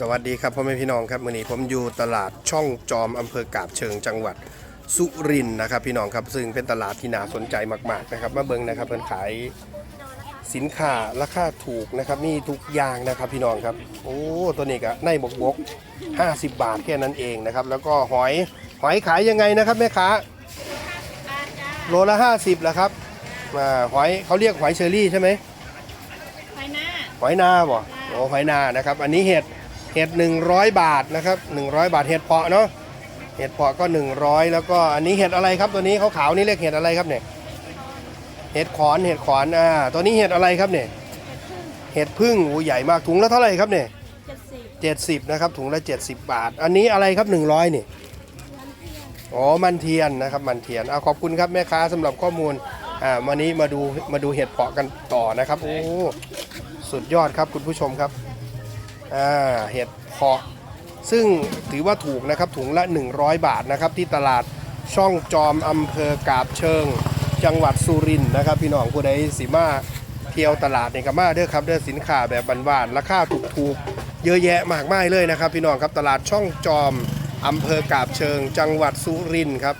สวัสดีครับพ่อแม่พี่น้องครับวันนี้ผมอยู่ตลาดช่องจอมอำเภอกาบเชิงจังหวัดสุรินทร์นะครับ พี่น้องครับซึ่งเป็นตลาดที่น่าสนใจมาก ๆนะครับ มาเบิ่งนะครับเพิ่นขายสินค้าราคาถูกนะครับมีทุกอย่างนะครับพี่น้องครับโอ้ตัวนี้ก็ในบกบก50 บาทแค่นั้นเองนะครับ แล้วก็หอยหอยขายยังไงนะครับแม่ค้าโลละ 50แล้วครับอ่าหอยเขาเรียกหอยเชอรี่ใช่ไหมไปหน้าหอยนาบ่โอ้หอยนานะครับ อันนี้เห็ด เห็ด100 บาทนะครับ100 บาทเห็ดเพาะเนาะเห็ดเพาะก็ 100 แล้วก็อันนี้เห็ดอะไรครับตัวนี้ขาวๆนี่เรียกเห็ดอะไรครับเนี่ยเห็ดขอนเห็ดขอนอ่าตัวนี้เห็ดอะไรครับเนี่ยเห็ดพึ่งโอ้ใหญ่มากถุงละเท่าไหร่ครับเนี่ยเจ็ดสิบ70นะครับถุงละ 70 บาท อันนี้อะไรครับ 100นี่อ๋อมันเทียนนะครับมันเทียนเอาขอบคุณครับแม่ค้าสำหรับข้อมูลอ่าวันนี้มาดูมาดูเห็ดเพาะกันต่อนะครับโอ้สุดยอดครับคุณผู้ชมครับ อ่าเห็ดเพาะซึ่งถือว่าถูกนะครับถุงละ 100 บาทนะครับที่ตลาดช่องจอมอำเภอกาบเชิง จังหวัดสุรินทร์นะครับ พี่น้องผู้ใดสิมาเที่ยวตลาดเนี่ยก็มาเด้อครับเด้อสินค้าแบบบานๆราคาถูกๆเยอะแยะมากมายเลยนะครับ พี่น้องครับตลาดช่องจอมอำเภอกาบเชิง จังหวัดสุรินทร์ครับ